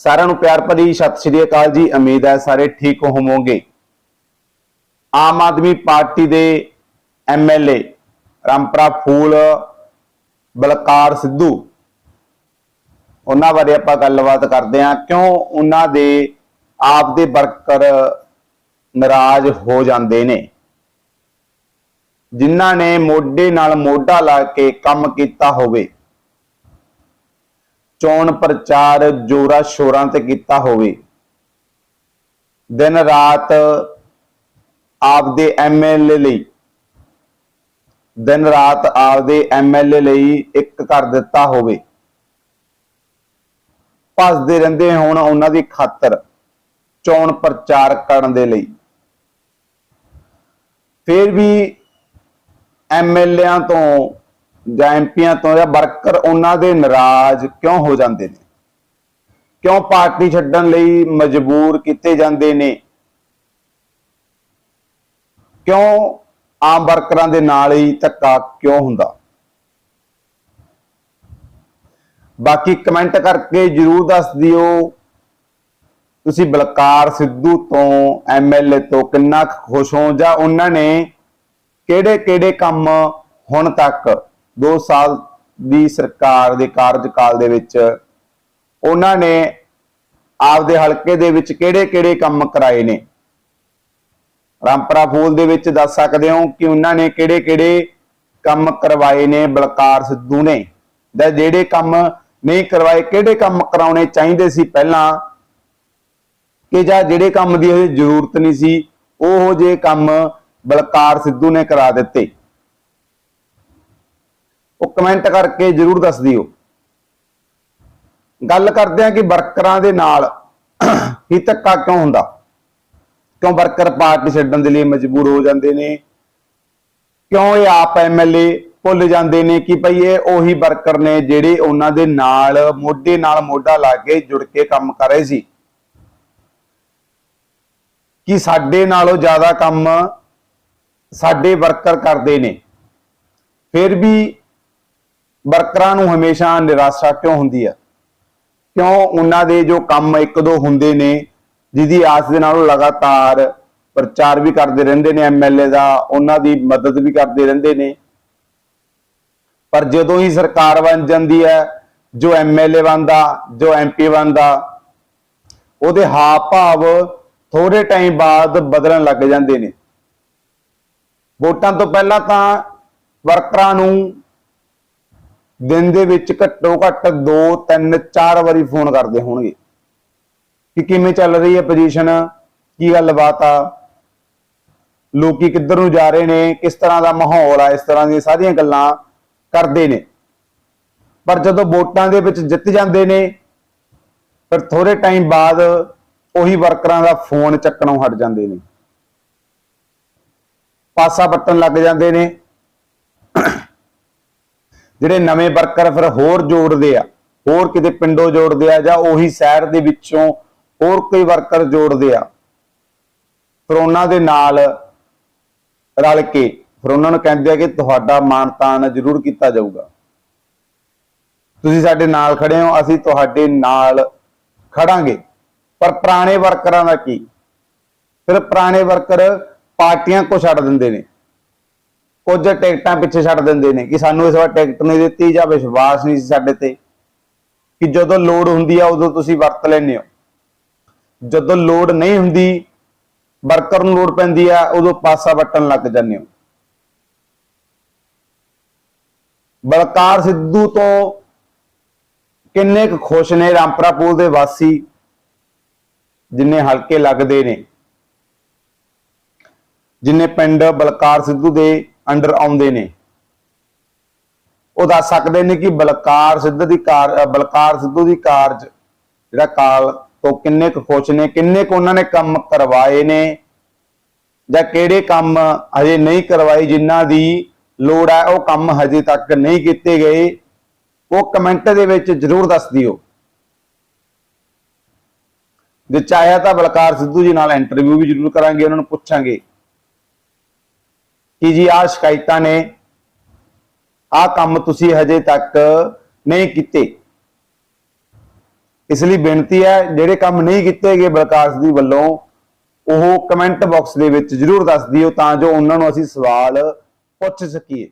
ਸਾਰਿਆਂ ਨੂੰ ਪਿਆਰ ਭਰੀ ਸਤਿ ਸ਼੍ਰੀ ਅਕਾਲ ਜੀ। ਉਮੀਦ ਹੈ ਸਾਰੇ ਠੀਕ ਹੋਵੋਗੇ। ਆਮ ਆਦਮੀ ਪਾਰਟੀ ਦੇ ਐਮਐਲਏ ਰਾਮਪਰਾ ਫੂਲ ਬਲਕਾਰ ਸਿੱਧੂ, ਉਹਨਾਂ ਬਾਰੇ ਆਪਾਂ ਗੱਲਬਾਤ ਕਰਦੇ ਹਾਂ। ਕਿਉਂ ਉਹਨਾਂ ਦੇ ਆਪ ਦੇ ਵਰਕਰ ਨਾਰਾਜ਼ ਹੋ ਜਾਂਦੇ ਨੇ? ਜਿਨ੍ਹਾਂ ਨੇ ਮੋਢੇ ਨਾਲ ਮੋਢਾ ਲਾ ਕੇ ਕੰਮ ਕੀਤਾ ਹੋਵੇ। ਚੋਣ ਪ੍ਰਚਾਰ ਜੋਰਾ ਸ਼ੋਰਾਂ ਤੇ ਕੀਤਾ ਹੋਵੇ। ਦਿਨ ਰਾਤ ਆਪਦੇ ਐਮਐਲਏ ਲਈ, ਦਿਨ ਰਾਤ ਆਪਦੇ ਐਮਐਲਏ ਲਈ ਇੱਕ ਕਰ ਦਿੱਤਾ ਹੋਵੇ। ਭੱਜਦੇ ਰਹਿੰਦੇ ਹੋਣ ਉਹਨਾਂ ਦੀ ਖਾਤਰ ਚੋਣ ਪ੍ਰਚਾਰ ਕਰਨ ਦੇ ਲਈ। ਫਿਰ ਵੀ ਐਮਐਲਏਆਂ ਤੋਂ ਜਾਂ ਐਮਪੀਆਂ ਤੋਂ ਜਾਂ ਵਰਕਰ ਉਹਨਾਂ ਦੇ ਨਾਰਾਜ਼ ਕਿਉਂ ਹੋ ਜਾਂਦੇ ਨੇ? ਕਿਉਂ ਪਾਰਟੀ ਛੱਡਣ ਲਈ ਮਜਬੂਰ ਕੀਤੇ ਜਾਂਦੇ ਨੇ? ਕਿਉਂ ਆਮ ਵਰਕਰਾਂ ਦੇ ਨਾਲ ਹੀ ਧੱਕਾ ਕਿਉਂ ਹੁੰਦਾ? ਬਾਕੀ ਕਮੈਂਟ ਕਰਕੇ ਜਰੂਰ ਦੱਸ ਦਿਓ, ਤੁਸੀਂ ਬਲਕਾਰ ਸਿੱਧੂ ਤੋਂ ਐਮਐਲਏ ਤੋਂ ਕਿੰਨਾ ਖੁਸ਼ ਹੋ ਜਾਂ ਉਹਨਾਂ ਨੇ ਕਿਹੜੇ ਕਿਹੜੇ ਕੰਮ ਹੁਣ ਤੱਕ 2 ਸਾਲ ਦੀ ਸਰਕਾਰ ਦੇ ਕਾਰਜਕਾਲ ਦੇ ਵਿੱਚ ਉਹਨਾਂ ਨੇ ਆਪਦੇ ਹਲਕੇ ਦੇ ਵਿੱਚ ਕਿਹੜੇ ਕਿਹੜੇ ਕੰਮ ਕਰਾਏ ਨੇ? ਰਾਮਪਰਾ ਫੂਲ ਦੇ ਵਿੱਚ ਦੱਸ ਸਕਦੇ ਹੋ ਕਿ ਉਹਨਾਂ ਨੇ ਕਿਹੜੇ ਕਿਹੜੇ ਕੰਮ ਕਰਵਾਏ ਨੇ ਬਲਕਾਰ ਸਿੱਧੂ ਨੇ। ਜਾਂ ਜਿਹੜੇ ਕੰਮ ਨਹੀਂ ਕਰਵਾਏ, ਕਿਹੜੇ ਕੰਮ ਕਰਾਉਣੇ ਚਾਹੀਦੇ ਸੀ ਪਹਿਲਾਂ? ਕਿ ਜਾਂ ਜਿਹੜੇ ਕੰਮ ਦੀ ਹਜੇ ਜ਼ਰੂਰਤ ਨਹੀਂ ਸੀ, ਉਹ ਜੇ ਕੰਮ ਬਲਕਾਰ ਸਿੱਧੂ ਨੇ ਕਰਾ ਦਿੱਤੇ। ਉਹ ਕਮੈਂਟ ਕਰਕੇ ਜਰੂਰ ਦੱਸ ਦਿਓ। ਗੱਲ ਕਰਦੇ ਆ ਕਿ ਵਰਕਰਾਂ ਦੇ ਨਾਲ ਹੀ ਧੱਕਾ ਕਿਉਂ ਹੁੰਦਾ? ਕਿਉਂ ਵਰਕਰ ਪਾਰਟੀ ਛੱਡਣ ਦੇ ਲਈ ਮਜਬੂਰ ਹੋ ਜਾਂਦੇ ਨੇ? ਕਿਉਂ ਇਹ ਆਪ ਐਮਐਲਏ ਭੁੱਲ ਜਾਂਦੇ ਨੇ ਕਿ ਭਈ ਇਹ ਉਹੀ ਵਰਕਰ ਨੇ ਜਿਹੜੇ ਉਹਨਾਂ ਦੇ ਨਾਲ, ਮੋਢੇ ਨਾਲ ਮੋਢਾ ਲਾ ਕੇ ਜੁੜ ਕੇ ਕੰਮ ਕਰ ਰਹੇ ਸੀ? ਕਿ ਸਾਡੇ ਨਾਲੋਂ ਜ਼ਿਆਦਾ ਕੰਮ ਸਾਡੇ ਵਰਕਰ ਕਰਦੇ ਨੇ? ਫਿਰ ਵੀ ਵਰਕਰਾਂ ਨੂੰ ਹਮੇਸ਼ਾ ਨਿਰਾਸ਼ਾ ਕਿਉਂ ਹੁੰਦੀ ਆ? ਕਿਉਂ ਉਹਨਾਂ ਦੇ ਜੋ ਕੰਮ ਇੱਕ ਦੋ ਹੁੰਦੇ ਨੇ, ਜਿਹਦੀ ਆਸ ਦੇ ਨਾਲ ਉਹ ਲਗਾਤਾਰ ਪ੍ਰਚਾਰ ਵੀ ਕਰਦੇ ਰਹਿੰਦੇ ਨੇ ਐਮਐਲਏ ਦਾ, ਉਹਨਾਂ ਦੀ ਮਦਦ ਵੀ ਕਰਦੇ ਰਹਿੰਦੇ ਨੇ। ਪਰ ਜਦੋਂ ਹੀ ਸਰਕਾਰ ਬਣ ਜਾਂਦੀ ਹੈ, ਜੋ ਐਮਐਲਏ ਬਣਦਾ, ਜੋ ਐਮਪੀ ਬਣਦਾ, ਉਹਦੇ ਹਾਵ ਭਾਵ ਥੋੜੇ ਟਾਈਮ ਬਾਅਦ ਬਦਲਣ ਲੱਗ ਜਾਂਦੇ ਨੇ। ਵੋਟਾਂ ਤੋਂ ਪਹਿਲਾਂ ਤਾਂ ਵਰਕਰਾਂ ਨੂੰ ਦਿਨ ਦੇ ਵਿੱਚ ਘੱਟੋ ਘੱਟ 2 3 4 ਵਾਰੀ ਫੋਨ ਕਰਦੇ ਹੋਣਗੇ। ਕਿ ਕਿਵੇਂ ਚੱਲ ਰਹੀ ਹੈ ਪੋਜੀਸ਼ਨ ਕੀ ਗੱਲਬਾਤ ਆ? ਲੋਕੀ ਕਿੱਧਰ ਨੂੰ ਜਾ ਰਹੇ ਨੇ? ਕਿਸ ਤਰ੍ਹਾਂ ਦਾ ਮਾਹੌਲ ਆ? ਇਸ ਤਰ੍ਹਾਂ ਦੀਆਂ ਸਾਰੀਆਂ ਗੱਲਾਂ ਕਰਦੇ ਨੇ। ਪਰ ਜਦੋਂ ਵੋਟਾਂ ਦੇ ਵਿੱਚ ਜਿੱਤ ਜਾਂਦੇ ਨੇ, ਫਿਰ ਥੋੜੇ ਟਾਈਮ ਬਾਅਦ ਉਹੀ ਵਰਕਰਾਂ ਦਾ ਫੋਨ ਚੱਕਣੋਂ ਹਟ ਜਾਂਦੇ ਨੇ। ਪਾਸਾ ਪੱਟਣ ਲੱਗ ਜਾਂਦੇ ਨੇ। ਜਿਹੜੇ ਨਵੇਂ ਵਰਕਰ ਫਿਰ ਹੋਰ ਜੋੜਦੇ ਆ, ਹੋਰ ਕਿਤੇ ਪਿੰਡੋਂ ਜੋੜਦੇ ਆ ਜਾਂ ਉਹੀ ਸ਼ਹਿਰ ਦੇ ਵਿੱਚੋਂ ਹੋਰ ਕੋਈ ਵਰਕਰ ਜੋੜਦੇ ਆ, ਫਿਰ ਉਹਨਾਂ ਦੇ ਨਾਲ ਰਲ ਕੇ ਫਿਰ ਉਹਨਾਂ ਨੂੰ ਕਹਿੰਦੇ ਆ ਕਿ ਤੁਹਾਡਾ ਮਾਨ ਤਾਨ ਜ਼ਰੂਰ ਕੀਤਾ ਜਾਊਗਾ। ਤੁਸੀਂ ਸਾਡੇ ਨਾਲ ਖੜੇ ਹੋ, ਅਸੀਂ ਤੁਹਾਡੇ ਨਾਲ ਖੜਾਂਗੇ। ਪਰ ਪੁਰਾਣੇ ਵਰਕਰਾਂ ਦਾ ਕੀ? ਫਿਰ ਪੁਰਾਣੇ ਵਰਕਰ ਪਾਰਟੀਆਂ ਕੋ ਛੱਡ ਦਿੰਦੇ ਨੇ। ਕੁਝ ਟਿਕਟਾਂ ਪਿੱਛੇ ਛੱਡ ਦਿੰਦੇ ਨੇ ਕਿ ਸਾਨੂੰ ਇਸ ਵਾਰ ਟਿਕਟ ਨਹੀਂ ਦਿੱਤੀ ਜਾਂ ਵਿਸ਼ਵਾਸ ਨਹੀਂ ਸੀ ਸਾਡੇ ਤੇ ਕਿ ਜਦੋਂ ਲੋੜ ਹੁੰਦੀ ਆ ਉਦੋਂ ਤੁਸੀਂ ਵਰਤ ਲੈਂਦੇ ਹੋ। ਜਦੋਂ ਲੋੜ ਨਹੀਂ ਹੁੰਦੀ, ਵਰਕਰ ਨੂੰ ਲੋੜ ਪੈਂਦੀ ਆ, ਉਦੋਂ ਪਾਸਾ ਵੱਟਣ ਲੱਗ ਜਾਂਦੇ ਹੋ। ਬਲਕਾਰ ਸਿੱਧੂ ਤੋਂ ਕਿੰਨੇ ਕੁ ਖੁਸ਼ ਨੇ ਰਾਮਪਰਾ ਪੂਲ ਦੇ ਵਾਸੀ, ਜਿੰਨੇ ਹਲਕੇ ਲੱਗਦੇ ਨੇ। ਜਿੰਨੇ ਪਿੰਡ ਬਲਕਾਰ ਸਿੱਧੂ ਦੇ ਅੰਡਰ ਆਉਂਦੇ ਨੇ। ਉਹ ਦੱਸ ਸਕਦੇ ਨੇ ਕਿ ਬਲਕਾਰ ਸਿੱਧੂ ਦੀ ਕਾਰ ਬਲਕਾਰ ਸਿੱਧੂ ਦੀ ਕਾਰਜ ਜਿਹੜਾ ਕਾਲ ਤੋਂ ਕਿੰਨੇ ਕੁ ਖੁਸ਼ ਨੇ, ਕਿੰਨੇ ਕੁ ਉਹਨਾਂ ਨੇ ਕੰਮ ਕਰਵਾਏ ਨੇ, ਜਾਂ ਕਿਹੜੇ ਕੰਮ ਹਜੇ ਨਹੀਂ ਕਰਵਾਏ, ਜਿਨ੍ਹਾਂ ਦੀ ਲੋੜ ਹੈ, ਉਹ ਕੰਮ ਹਜੇ ਤੱਕ ਨਹੀਂ ਕੀਤੇ ਗਏ। ਉਹ ਕਮੈਂਟ ਦੇ ਵਿੱਚ ਜਰੂਰ ਦੱਸ ਦਿਓ। ਜੇ ਚਾਹਿਆ ਤਾਂ ਬਲਕਾਰ ਸਿੱਧੂ ਜੀ ਨਾਲ ਇੰਟਰਵਿਊ ਵੀ ਜਰੂਰ ਕਰਾਂਗੇ, ਉਹਨਾਂ ਨੂੰ ਪੁੱਛਾਂਗੇ। ਕਿ ਜੀ ਆਹ ਸ਼ਿਕਾਇਤਾਂ ਨੇ, ਆਹ ਕੰਮ ਤੁਸੀਂ ਹਜੇ ਤੱਕ ਨਹੀਂ ਕੀਤੇ। ਇਸ ਲਈ ਬੇਨਤੀ ਹੈ, ਜਿਹੜੇ ਕੰਮ ਨਹੀਂ ਕੀਤੇ ਗਏ ਬਲਕਾਰ ਦੀ ਵੱਲੋਂ, ਉਹ ਕਮੈਂਟ ਬਾਕਸ ਦੇ ਵਿੱਚ ਜਰੂਰ ਦੱਸ ਦਿਓ ਤਾਂ ਜੋ ਉਹਨਾਂ ਨੂੰ ਅਸੀਂ ਸਵਾਲ ਪੁੱਛ ਸਕੀਏ।